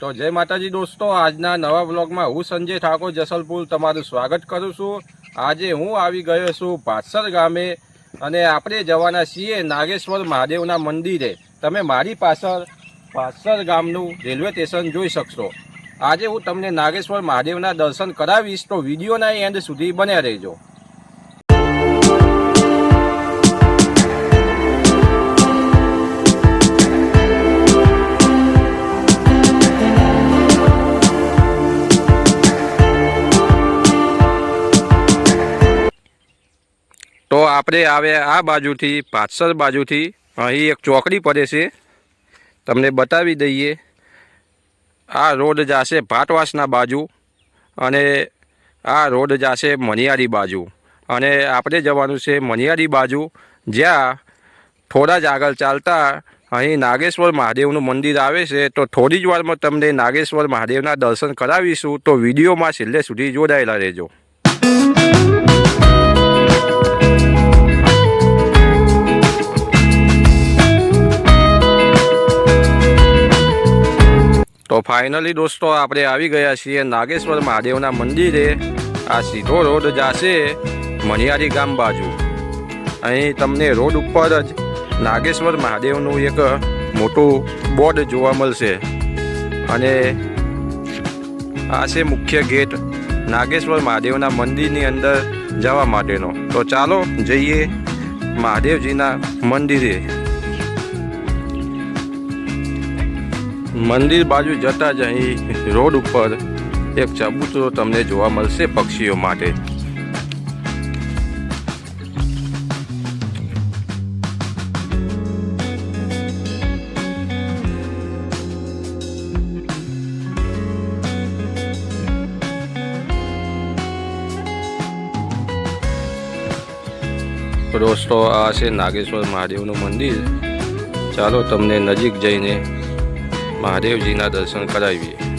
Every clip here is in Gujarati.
તો જય માતાજી દોસ્તો, આજના નવા બ્લોગમાં હું સંજય ઠાકોર જસલપુર તમારું સ્વાગત કરું છું. આજે હું આવી ગયો છું ભાતસર ગામે અને આપણે જવાના છીએ નાગેશ્વર મહાદેવના મંદિરે. તમે મારી પાછળ ભાતસર ગામનું રેલવે સ્ટેશન જોઈ શકશો. આજે હું તમને નાગેશ્વર મહાદેવના દર્શન કરાવીશ તો વિડીયોના એન્ડ સુધી બન્યા રહેજો. આપણે આવે આ બાજુથી, પાછળ બાજુથી, અહીં એક ચોકડી પડે છે. તમને બતાવી દઈએ. આ રોડ જાશે ભાટવાસના બાજુ અને આ રોડ જાશે મણિયારી બાજુ. અને આપણે જવાનું છે મણિયારી બાજુ, જ્યાં થોડા જ આગળ ચાલતા અહીં નાગેશ્વર મહાદેવનું મંદિર આવે છે. તો થોડી જ વારમાં તમને નાગેશ્વર મહાદેવના દર્શન કરાવીશું. તો વિડીયોમાં છેલ્લે સુધી જોડાયેલા રહેજો. ફાઇનલી દોસ્તો આપણે આવી ગયા છીએ નાગેશ્વર મહાદેવના મંદિરે. આ સીધો રોડ જાશે મણિયારી ગામ બાજુ. અહીં તમને રોડ ઉપર જ નાગેશ્વર મહાદેવનું એક મોટું બોર્ડ જોવા મળશે. અને આ છે મુખ્ય ગેટ નાગેશ્વર મહાદેવના મંદિરની અંદર જવા માટેનો. તો ચાલો જઈએ મહાદેવજીના મંદિરે. મંદિર બાજુ જતા જ અહીં રોડ ઉપર એક ચબૂતરો તમને જોવા મળશે પક્ષીઓ માટે. દોસ્તો આ છે નાગેશ્વર મહાદેવનું મંદિર. ચાલો તમને નજીક જઈને મહાદેવજીના દર્શન કરાવીએ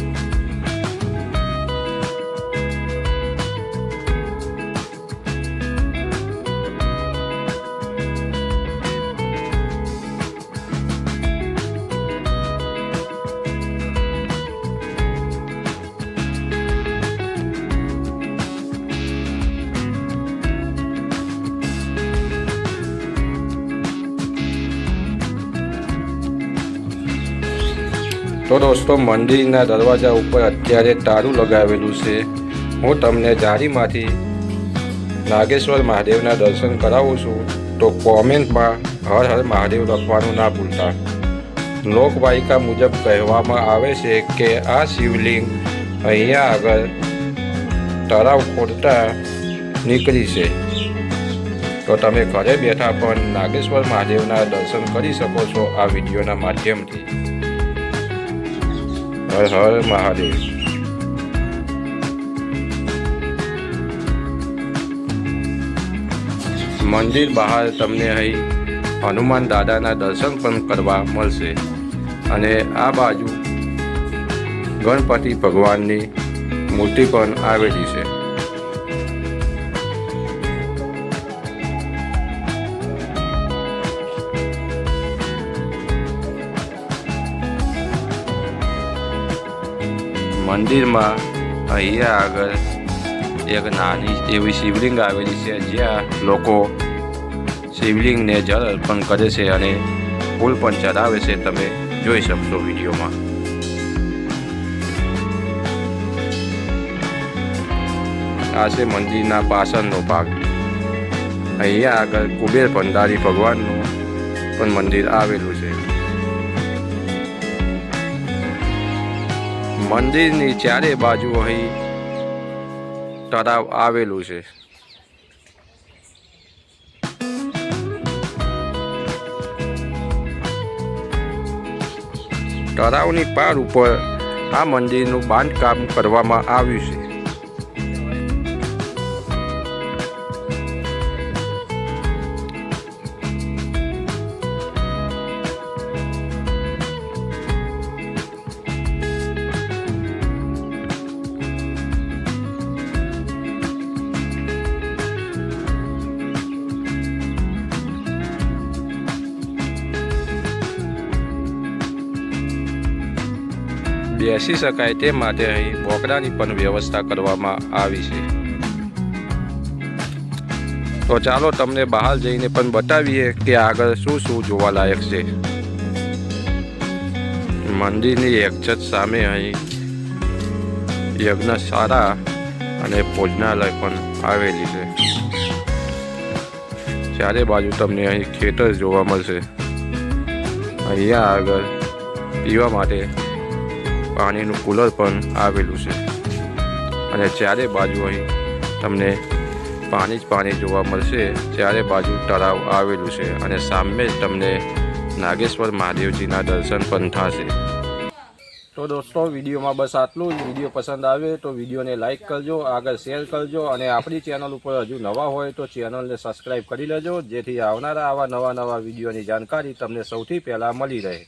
તો દોસ્તો, મંદિરના દરવાજા ઉપર અત્યારે તારું લગાવેલું છે. હું તમને જારીમાંથી નાગેશ્વર મહાદેવના દર્શન કરાવું છું, તો કોમેન્ટમાં હર હર મહાદેવ લખવાનું ના ભૂલતા. લોકવાયકા મુજબ કહેવામાં આવે છે કે આ શિવલિંગ અહીંયા આગળ તળાવ ખોદતા નીકળી છે. તો તમે ઘરે બેઠા પણ નાગેશ્વર મહાદેવના દર્શન કરી શકો છો આ વિડીયોના માધ્યમથી. હર હર મહાદેવ મંદિર બહાર તમને અહીં હનુમાન દાદાના દર્શન પણ કરવા મળશે. અને આ બાજુ ગણપતિ ભગવાનની મૂર્તિ પણ આવેલી છે. મંદિરમાં અહીંયા આગળ એક નાની એવી શિવલિંગ આવેલી છે, જ્યાં લોકો શિવલિંગને જળ અર્પણ કરે છે અને ફૂલ પણ ચડાવે છે. તમે જોઈ શકશો વિડીયોમાં. આ છે મંદિરના પાછળનો ભાગ. અહીંયા આગળ કુબેર ભંડારી ભગવાનનું પણ મંદિર આવેલું છે. મંદિરની ચારે બાજુ અહીં તળાવ આવેલું છે. તળાવની પાર ઉપર આ મંદિરનું બાંધકામ કરવામાં આવ્યું છે. બેસી શકાય તે માટે અહીં બોકડાની પણ વ્યવસ્થા કરવામાં આવી છે. તો ચાલો તમને બહાર જઈને પણ બતાવીએ કે આગળ શું શું જોવાલાયક છે. મંદિરની એકછત સામે અહીં યજ્ઞશાળા અને ભોજનાલય પણ આવેલી છે. ચારે બાજુ તમને અહીં ખેતર જોવા મળશે. અહીંયા આગળ પીવા માટે પાણીનું કુલર પણ આવેલું છે. અને ચારે બાજુ અહીં તમને પાણી જ પાણી જોવા મળશે. ચારે બાજુ તળાવ આવેલું છે અને સામે જ તમને નાગેશ્વર મહાદેવજીના દર્શન પણ થશે. તો દોસ્તો, વિડીયોમાં બસ આટલું જ. વીડિયો પસંદ આવે તો વિડીયોને લાઇક કરજો, આગળ શેર કરજો અને આપણી ચેનલ ઉપર હજુ નવા હોય તો ચેનલને સબસ્ક્રાઈબ કરી લેજો, જેથી આવનારા આવા નવા નવા વિડીયોની જાણકારી તમને સૌથી પહેલાં મળી રહે.